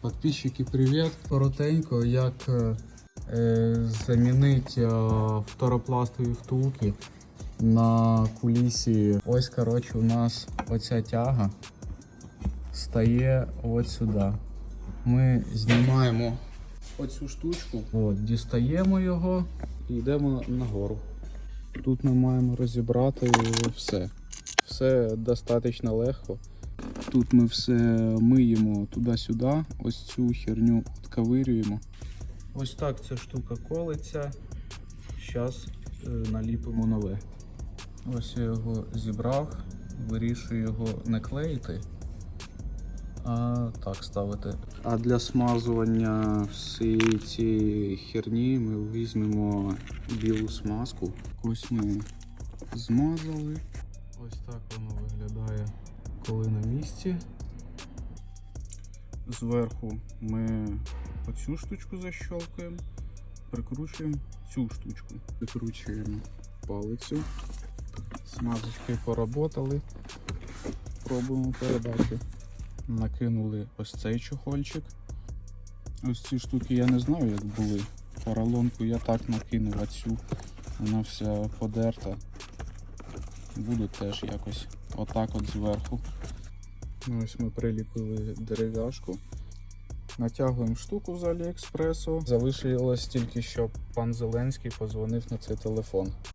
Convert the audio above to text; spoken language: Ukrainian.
Подписчики, привіт! Коротенько, як е, е, замінити е, фторопластові втулки на кулісі. Ось, коротше, у нас оця тяга стає от сюди. Ми знімаємо оцю штучку, от, дістаємо його і йдемо нагору. Тут ми маємо розібрати все. Все достатньо легко. Тут ми все миємо туди-сюди, ось цю херню відковирюємо. Ось так ця штука колиться. Зараз наліпимо нове. Ось я його зібрав, вирішую його не клеїти, а так ставити. А для смазування всієї цієї херні ми візьмемо білу смазку. Ось ми змазали. Ось так воно виглядає, коли на місці. Зверху ми оцю штучку защелкаємо, прикручуємо цю штучку, прикручуємо палицю. Смазочкою поработали. Пробуємо передати. Накинули ось цей чохольчик. Ось ці штуки я не знаю, як були. Поролонку я так накинув, а цю вона вся подерта. Буду теж якось отак от зверху. Ну, ось ми приліпили дерев'яшку. Натягуємо штуку з Аліекспресу. Залишилось тільки, щоб пан Зеленський позвонив на цей телефон.